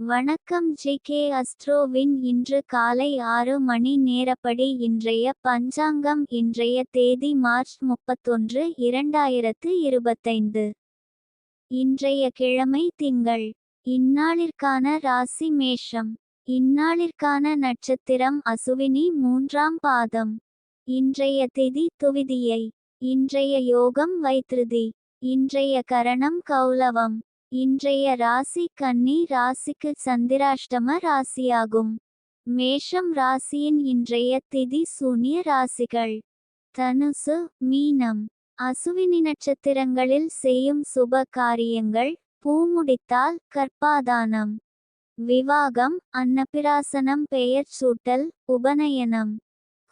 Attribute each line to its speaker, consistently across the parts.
Speaker 1: வணக்கம் G K அஸ்ட்ரோவின் இன்று காலை ஆறு மணி நேரப்படி இன்றைய பஞ்சாங்கம் இன்றைய தேதி மார்ச் முப்பத்தொன்று இரண்டாயிரத்து இருபத்தைந்து. இன்றைய கிழமை திங்கள். இந்நாளிற்கான ராசி மேஷம். இந்நாளிற்கான நட்சத்திரம் அசுவினி மூன்றாம் பாதம். இன்றைய திதி துவிதியை. இன்றைய யோகம் வைத்திருதி இன்றைய கரணம் கௌலவம். இன்றைய ராசி கன்னி ராசிக்கு சந்திராஷ்டம ராசியாகும். மேஷம் ராசியின் இன்றைய திதி சூனிய ராசிகள். தனுசு மீனம். அசுவினி நட்சத்திரங்களில் செய்யும் சுப காரியங்கள் பூமுடித்தால் கற்பாதானம் விவாகம் அன்னபிராசனம் பெயர் சூட்டல் உபநயனம்.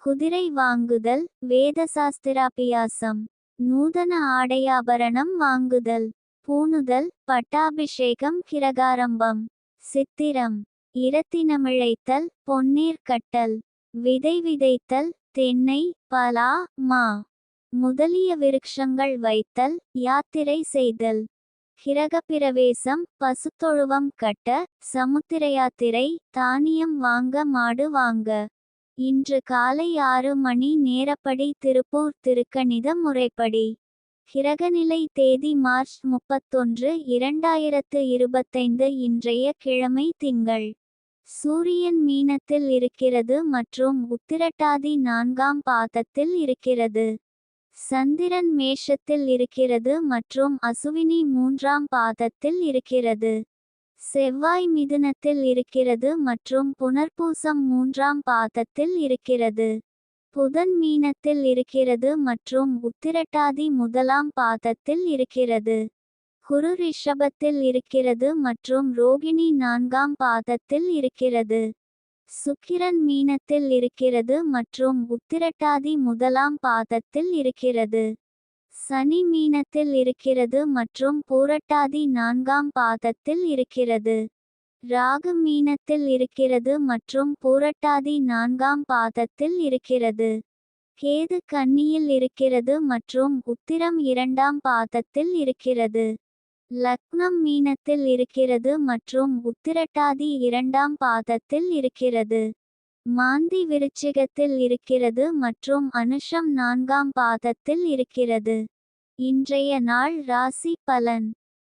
Speaker 1: குதிரை வாங்குதல் வேதசாஸ்திராபியாசம். நூதன ஆடையாபரணம் வாங்குதல். பூணுதல் பட்டாபிஷேகம் கிரகாரம்பம் சித்திரம் இரத்தினமிழைத்தல் பொன்னீர் கட்டல் விதை விதைத்தல் தென்னை பலா மா முதலிய விருட்சங்கள் வைத்தல் யாத்திரை செய்தல். கிரகப்பிரவேசம் பசுத்தொழுவம் கட்ட சமுத்திர யாத்திரை தானியம் வாங்க மாடு வாங்க. இன்று காலை ஆறு மணி நேரப்படி திருப்பூர் திருக்கணித முறைப்படி. கிரகநிலை தேதி மார்ச் முப்பத்தொன்று இரண்டாயிரத்து இருபத்தைந்து இன்றைய கிழமை திங்கள். சூரியன் மீனத்தில் இருக்கிறது மற்றும் உத்திரட்டாதி நான்காம் பாதத்தில் இருக்கிறது. சந்திரன் மேஷத்தில் இருக்கிறது மற்றும் அசுவினி மூன்றாம் பாதத்தில் இருக்கிறது. செவ்வாய் மிதுனத்தில் இருக்கிறது மற்றும் புனர்பூசம் மூன்றாம் பாதத்தில் இருக்கிறது. புதன் மீனத்தில் இருக்கிறது மற்றும் உத்திரட்டாதி முதலாம் பாதத்தில் இருக்கிறது. குரு ரிஷபத்தில் இருக்கிறது மற்றும் ரோகிணி நான்காம் பாதத்தில் இருக்கிறது. சுக்கிரன் மீனத்தில் இருக்கிறது மற்றும் உத்திரட்டாதி முதலாம் பாதத்தில் இருக்கிறது. சனி மீனத்தில் இருக்கிறது மற்றும் பூரட்டாதி நான்காம் பாதத்தில் இருக்கிறது. ராகு மீனத்தில் இருக்கிறது மற்றும் பூரட்டாதி நான்காம் பாதத்தில் இருக்கிறது. கேது கன்னியில் இருக்கிறது மற்றும் உத்திரம் இரண்டாம் பாதத்தில் இருக்கிறது. லக்னம் மீனத்தில் இருக்கிறது மற்றும் உத்திரட்டாதி இரண்டாம் பாதத்தில் இருக்கிறது. மாந்தி விருச்சிகத்தில் இருக்கிறது மற்றும் அனுஷம் நான்காம் பாதத்தில் இருக்கிறது. இன்றைய நாள் ராசி பலன்.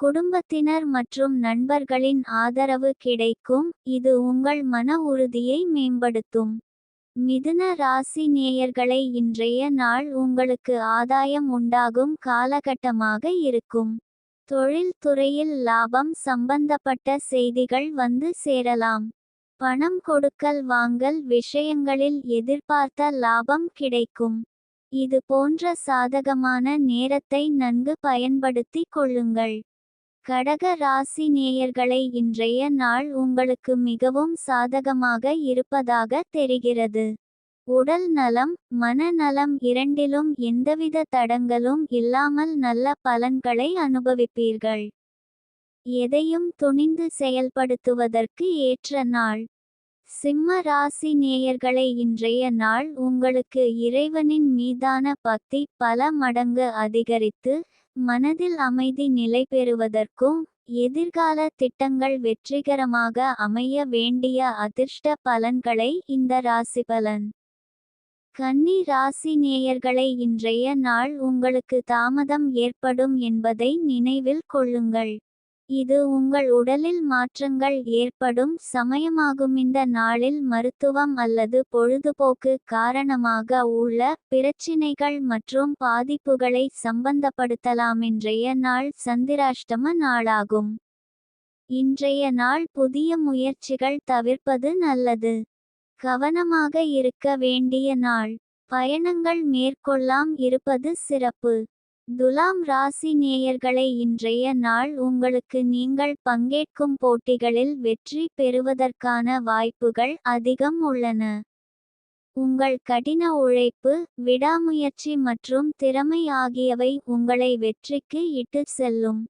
Speaker 1: குடும்பத்தினர் மற்றும் நண்பர்களின் ஆதரவு கிடைக்கும். இது உங்கள் மன உறுதியை மேம்படுத்தும். மிதுன ராசி நேயர்களை இன்றைய நாள் உங்களுக்கு ஆதாயம் உண்டாகும் காலகட்டமாக இருக்கும். தொழில் துறையில் லாபம் சம்பந்தப்பட்ட செய்திகள் வந்து சேரலாம். பணம் கொடுக்கல் வாங்கல் விஷயங்களில் எதிர்பார்த்த லாபம் கிடைக்கும். இது போன்ற சாதகமான நேரத்தை நன்கு பயன்படுத்திக் கொள்ளுங்கள். கடக ராசி நேயர்களை இன்றைய நாள் உங்களுக்கு மிகவும் சாதகமாக இருப்பதாக தெரிகிறது. உடல் நலம் மனநலம் இரண்டிலும் எந்தவித தடங்களும் இல்லாமல் நல்ல பலன்களை அனுபவிப்பீர்கள். எதையும் துணிந்து செயல்படுத்துவதற்கு ஏற்ற நாள். சிம்ம ராசி நேயர்களை இன்றைய நாள் உங்களுக்கு இறைவனின் மீதான பக்தி பல மடங்கு அதிகரித்து மனதில் அமைதி நிலை பெறுவதற்கும் எதிர்கால திட்டங்கள் வெற்றிகரமாக அமைய வேண்டிய அதிர்ஷ்ட பலன்களை இந்த ராசி பலன். கன்னி ராசி நேயர்களை இன்றைய நாள் உங்களுக்கு தாமதம் ஏற்படும் என்பதை நினைவில் கொள்ளுங்கள். இது உங்கள் உடலில் மாற்றங்கள் ஏற்படும் சமயமாகும். இந்த நாளில் மருத்துவம் அல்லது பொழுதுபோக்கு காரணமாக உள்ள பிரச்சினைகள் மற்றும் பாதிப்புகளை சம்பந்தப்படுத்தலாம். இன்றைய நாள் சந்திராஷ்டம நாளாகும். இன்றைய நாள் புதிய முயற்சிகள் தவிர்ப்பது நல்லது. கவனமாக இருக்க வேண்டிய நாள். பயணங்கள் மேற்கொள்ளாம் இருப்பது சிறப்பு. துலாம் ராசி நேயர்களை இன்றைய நாள் உங்களுக்கு நீங்கள் பங்கேற்கும் போட்டிகளில் வெற்றி பெறுவதற்கான வாய்ப்புகள் அதிகம் உள்ளன. உங்கள் கடின உழைப்பு விடாமுயற்சி மற்றும் திறமை ஆகியவை உங்களை வெற்றிக்கு இட்டுச் செல்லும்.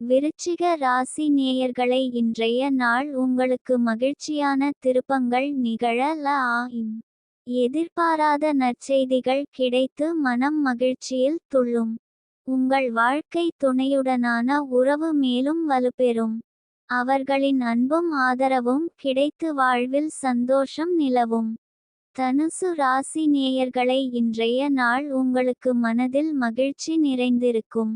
Speaker 1: விருச்சிக ராசி நேயர்களை இன்றைய நாள் உங்களுக்கு மகிழ்ச்சியான திருப்பங்கள் நிகழல ஆயும் எதிர்பாராத நற்செய்திகள் கிடைத்து மனம் மகிழ்ச்சியில் துள்ளும். உங்கள் வாழ்க்கை துணையுடனான உறவு மேலும் வலுப்பெறும். அவர்களின் அன்பும் ஆதரவும் கிடைத்து வாழ்வில் சந்தோஷம் நிலவும். தனுசு ராசி நேயர்களை இன்றைய நாள் உங்களுக்கு மனதில் மகிழ்ச்சி நிறைந்திருக்கும்.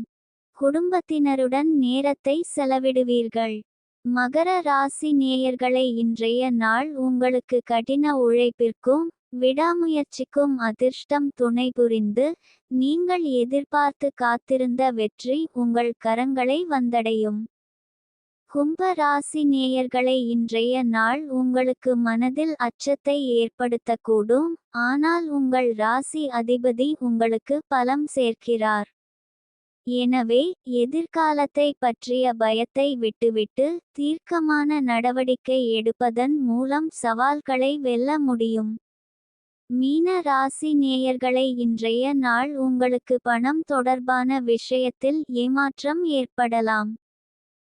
Speaker 1: குடும்பத்தினருடன் நேரத்தை செலவிடுவீர்கள். மகர ராசி நேயர்களை இன்றைய நாள் உங்களுக்கு கடின உழைப்பிற்கும் விடாமுயற்சிக்கும் அதிர்ஷ்டம் துணை புரிந்து நீங்கள் எதிர்பார்த்து காத்திருந்த வெற்றி உங்கள் கரங்களை வந்தடையும். கும்ப ராசி நேயர்களை இன்றைய நாள் உங்களுக்கு மனதில் அச்சத்தை ஏற்படுத்தக்கூடும் ஆனால் உங்கள் ராசி அதிபதி உங்களுக்கு பலம் சேர்க்கிறார். எனவே எதிர்காலத்தை பற்றிய பயத்தை விட்டுவிட்டு தீர்க்கமான நடவடிக்கை எடுப்பதன் மூலம் சவால்களை வெல்ல முடியும். மீன ராசி நேயர்களை இன்றைய நாள் உங்களுக்கு பணம் தொடர்பான விஷயத்தில் ஏமாற்றம் ஏற்படலாம்.